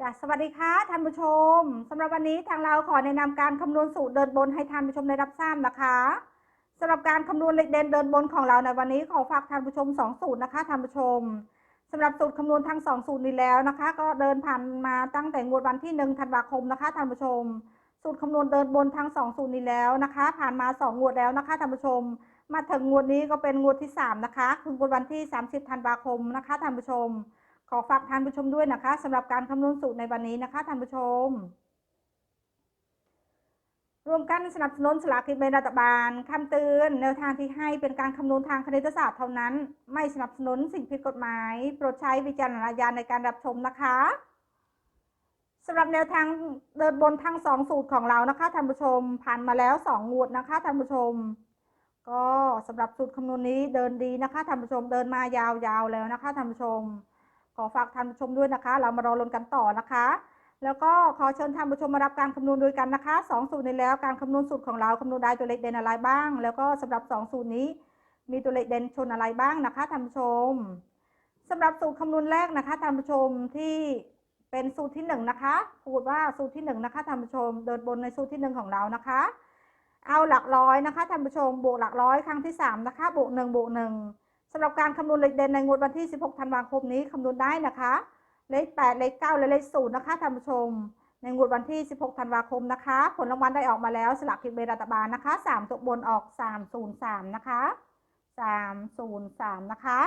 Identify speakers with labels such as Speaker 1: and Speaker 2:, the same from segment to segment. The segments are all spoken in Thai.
Speaker 1: จ้ะสวัสดีค่ะท่านผู้ชมสำหรับวันนี้ทางเราขอแนะนำการคำนวณสูตรเดินบนให้ท่านผู้ชมได้รับทราบนะคะสำหรับการคำนวณเลขเด่นเดินบนของเราในวันนี้ขอฝากท่านผู้ชมสองสูตรนะคะท่านผู้ชมสำหรับสูตรคำนวณทั้งสองสูตรนี้แล้วนะคะ ก็เดินผ่านมาตั้งแต่งวดวันที่หนึ่งธันวาคมนะคะท่านผู้ชม สูตรคำนวณเดินบนทั้งสองสูตรนี้แล้วนะคะ ผ่านมาสองงวดแล้วนะคะท่านผู้ชม มาถึงงวดนี้ก็เป็นงวดที่สามนะคะคืองวดวันที่ 30ธันวาคมนะคะท่านผู้ชม ขอฝากท่านผู้ชมด้วยนะคะสำหรับการคำนวณสูตรในวันนี้นะคะท่านผู้ชม รวมกันสนับสนุนสลากกินแบ่งรัฐบาลคำเตือนแนวทางที่ให้เป็นการคำนวณทางคณิตศาสตร์เท่านั้น ไม่สนับสนุนสิ่งผิดกฎหมาย โปรดใช้วิจารณญาณในการรับชมนะคะสำหรับแนวทางเดินบนทั้งสองสูตรของเรานะคะท่านผู้ชมผ่านมาแล้วสองงวดนะคะท่านผู้ชม ก็สำหรับสูตรคำนวณนี้เดินดีนะคะท่านผู้ชมเดินมายาวๆแล้วนะคะท่านผู้ชม ขอฝากท่านผู้ชมด้วยนะคะ เรามารอลุ้นกันต่อนะคะ แล้วก็ขอเชิญท่านผู้ชมมารับการคำนวณด้วยกันนะคะสองสูตรนี้แล้วการคำนวณสูตรของเราคำนวณได้ตัวเลขเด่นอะไรบ้าง แล้วก็สำหรับสองสูตรนี้ มีตัวเลขเด่นชนอะไรบ้างนะคะท่านผู้ชมสำหรับสูตรคำนวณแรกนะคะท่านผู้ชมที่เป็นสูตรที่หนึ่งนะคะพูดว่าสูตรที่หนึ่งนะคะท่านผู้ชม เดินบนในสูตรที่หนึ่งของเรานะคะ เอาหลักร้อยนะคะท่านผู้ชมบวกหลักร้อยครั้งที่สามนะคะบวกหนึ่งบวกหนึ่ง สำหรับการคำนวณเลขเด่นในงวดวันที่ 16 ธันวาคมนี้คำนวณได้นะคะ เลข 8 เลข 9 และเลข 0 นะคะท่านผู้ชม ในงวดวันที่ 16 ธันวาคมนะคะ ผลรางวัลได้ออกมาแล้วสลากกินแบ่งรัฐบาลนะคะ 3 ตัวบนออก 303 นะคะ 303 นะคะ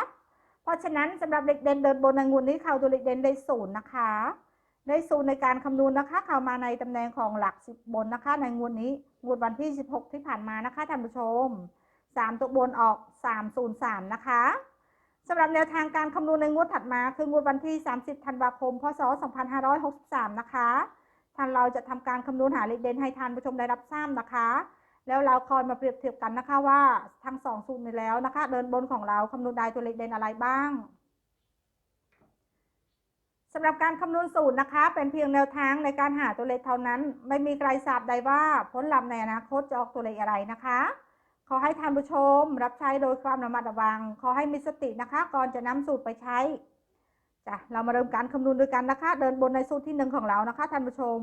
Speaker 1: เพราะฉะนั้นสำหรับเลขเด่นเดินบนในงวดนี้เข้าตัวเลขเด่นได้ศูนย์นะคะ ได้ศูนย์ในการคำนวณนะคะ เข้ามาในตำแหน่งของหลัก 10 บนนะคะ ในงวดนี้ งวดวันที่ 16 ที่ผ่านมานะคะท่านผู้ชม 3 ตัวบนออก 303 นะคะสำหรับแนวทางการคำนวณในงวดถัดมาคืองวดวันที่ 30 ธันวาคม พศ 2563 นะคะ ท่านเราจะทำการคำนวณหาเลขเด่นให้ท่านผู้ชมได้รับทราบนะคะ แล้วเราคอยมาเปรียบเทียบกันนะคะว่าทั้งสองสูตรนี้แล้วนะคะ เดินบนของเราคำนวณได้ตัวเลขเด่นอะไรบ้างสำหรับการคำนวณสูตรนะคะ เป็นเพียงแนวทางในการหาตัวเลขเท่านั้น ไม่มีใครทราบใดว่าผลลัพธ์ในอนาคตจะออกตัวเลขอะไรนะคะ ขอให้ท่านผู้ชม รับใช้โดยความระมัดระวัง ขอให้มีสตินะคะ ก่อนจะนำสูตรไปใช้จ้ะเรามาเริ่มการคำนวณด้วยกันนะคะ เดินบนในสูตรที่หนึ่งของเรานะคะท่านผู้ชม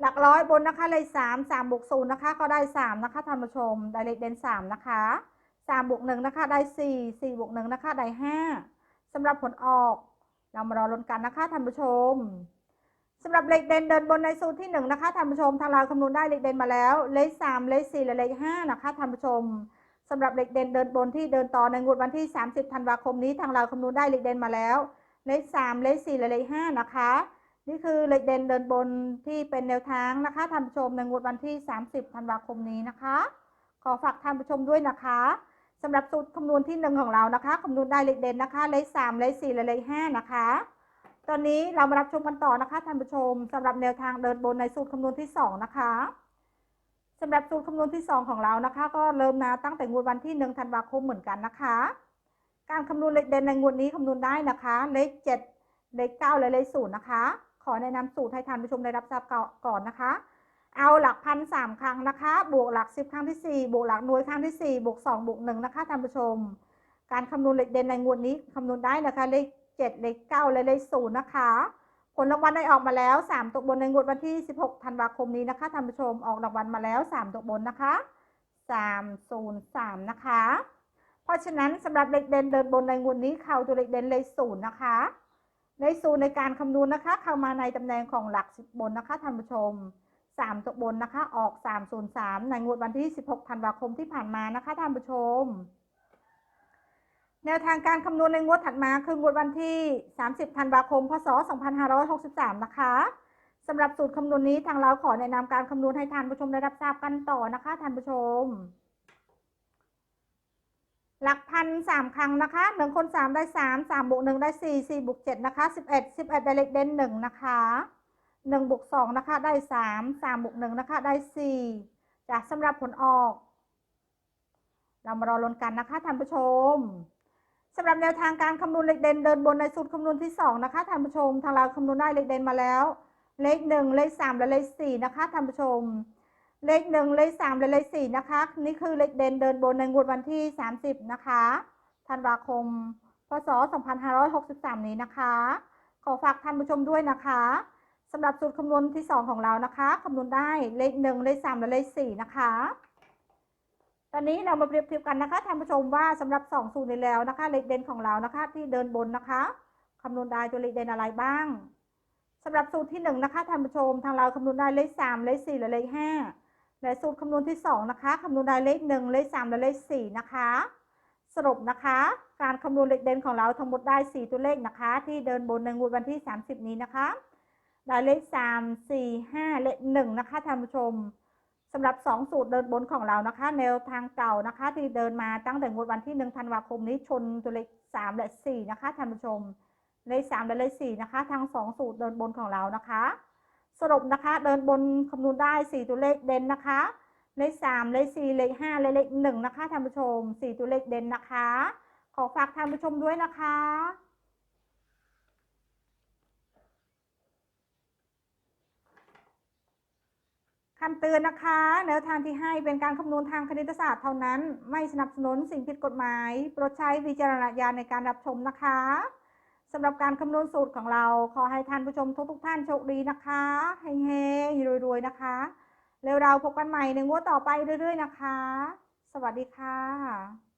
Speaker 1: หลักร้อยบนนะคะเลขสามสามบวกศูนย์นะคะ ก็ได้สามนะคะท่านผู้ชมได้เลขเด่นสามนะคะสามบวกหนึ่งนะคะได้สี่สี่บวกหนึ่งนะคะได้ห้าสำหรับผลออก เรามารอลุ้นกันนะคะท่านผู้ชม สำหรับเลขเด่นเดินบนในสูตรที่หนึ่งนะคะท่านผู้ชมทางเราคำนวณได้เลขเด่นมาแล้ว เลขสามเลขสี่และเลขห้านะคะท่านผู้ชมสำหรับเลขเด่นเดินบนที่เดินต่อในงวดวันที่ 30 ธันวาคมนี้ทางเราคำนวณได้เลขเด่นมาแล้ว เลขสามเลขสี่และเลขห้านะคะ นี่คือเลขเด่นเดินบนที่เป็นแนวทางนะคะท่านผู้ชมในงวดวันที่ 30 ธันวาคมนี้นะคะ ขอฝากท่านผู้ชมด้วยนะคะสำหรับสูตรคำนวณที่หนึ่งของเรานะคะคำนวณได้เลขเด่นนะคะ เลขสามเลขสี่และเลขห้านะคะ ตอนนี้เรามารับชมกันต่อนะคะท่านผู้ชมสำหรับแนวทางเดินบนในสูตรคำนวณที่ 2 นะคะสำหรับสูตรคำนวณที่ 2 ของเรานะคะ ก็เริ่มมาตั้งแต่งวดวันที่1ธันวาคมเหมือนกันนะคะ การคำนวณเลขเด่นในงวดนี้คำนวณได้นะคะ เลข 7 เลข9และเลขศูนย์นะคะ ขอแนะนำสูตรให้ท่านผู้ชมได้รับทราบก่อนนะคะ เอาหลักพันสามครั้งนะคะ บวกหลักสิบครั้งที่สี่บวกหลักหน่วยครั้งที่สี่บวกสองบวกหนึ่งนะคะท่านผู้ชม การคำนวณเลขเด่นในงวดนี้คำนวณได้นะคะ เลข 7 เลข9และเลข0นะคะ ผลรางวัลได้ออกมาแล้ว 3ตกบนในงวดวันที่ 16 ธันวาคมนี้นะคะท่านผู้ชมออกรางวัลมาแล้ว 3ตกบนนะคะ 303 นะคะ เพราะฉะนั้นสำหรับเลขเด่นเดินบนในงวดนี้เข้าตัวเลขเด่นเลข0นะคะ เลข0ในการคำนวณนะคะ เข้ามาในตำแหน่งของหลัก10บนนะคะท่านผู้ชม3ตกบนนะคะ ออก 303 ในงวดวันที่ 16 ธันวาคมที่ผ่านมานะคะท่านผู้ชม แนวทางการคำนวณในงวดถัดมาคืองวดวันที่ 30 ธันวาคม พศ 2563 นะคะสำหรับสูตรคำนวณนี้ทางเราขอแนะนำการคำนวณให้ท่านผู้ชมได้รับทราบกันต่อนะคะท่านผู้ชม หลักพันสามครั้งนะคะหนึ่งคนสามได้สามสามบวกหนึ่งได้สี่สี่บวกเจ็ดนะคะสิบเอ็ดสิบเอ็ดได้เลขเด่นหนึ่งนะคะหนึ่งบวกสองนะคะได้สามสามบวกหนึ่งนะคะได้สี่จากสำหรับผลออก เรามารอลุ้นกันนะคะท่านผู้ชม สำหรับแนวทางการคำนวณเลขเด่นเดินบนในสูตรคำนวณที่สองนะคะท่านผู้ชม ทางเราคำนวณได้เลขเด่นมาแล้ว เลขหนึ่งเลขสามและเลขสี่นะคะท่านผู้ชม เลขหนึ่งเลขสามและเลขสี่นะคะ นี่คือเลขเด่นเดินบนในงวดวันที่สามสิบนะคะธันวาคม พศสองพันห้าร้อยหกสิบสามนี้นะคะ ขอฝากท่านผู้ชมด้วยนะคะสำหรับสูตรคำนวณที่ 2 ของเรานะคะคำนวณได้เลข 1 เลข 3 และเลข 4 นะคะ ตอนนี้เรามาเปรียบเทียบกันนะคะท่านผู้ชมว่าสำหรับ2สูตรนี้แล้วนะคะเลขเด่นของเรานะคะ ที่เดินบนนะคะคำนวณได้ตัวเลขเด่นอะไรบ้างสำหรับสูตรที่1นะคะท่านผู้ชมทางเราคำนวณได้เลข3เลข4และเลข5และสูตรคำนวณที่2นะคะคำนวณได้เลข1เลข3และเลข4นะคะ สรุปนะคะ การคำนวณเลขเด่นของเราทั้งหมดได้ 4 ตัวเลขนะคะ ที่เดินบนในงวดวันที่ 30 นี้นะคะได้เลข 3 4 5 เลข1นะคะท่านผู้ชม สำหรับ 2 สูตรเดินบนของเรานะคะ แนวทางเก่านะคะ ที่เดินมาตั้งแต่งวดวันที่ 1 ธันวาคมนี้ชนตัวเลข3และ 4 นะคะท่านผู้ชมเลข3และเลข4นะคะทั้ง2 สูตรเดินบนของเรานะคะ สรุปนะคะเดินบนคำนวณได้ 4 ตัวเลขเด่นนะคะเลข3เลข 4 เลข 5 และเลข 1 นะคะท่านผู้ชม 4 ตัวเลขเด่นนะคะ ขอฝากท่านผู้ชมด้วยนะคะ คำเตือนนะคะแนวทางที่ให้เป็นการคำนวณทางคณิตศาสตร์เท่านั้น ไม่สนับสนุนสิ่งผิดกฎหมาย โปรดใช้วิจารณญาณในการรับชมนะคะสำหรับการคำนวณสูตรของเราขอให้ท่านผู้ชมทุกๆท่านโชคดีนะคะเฮงๆรวยๆนะคะ แล้วเราพบกันใหม่ในงวดต่อไปเรื่อย ๆ นะคะ สวัสดีค่ะ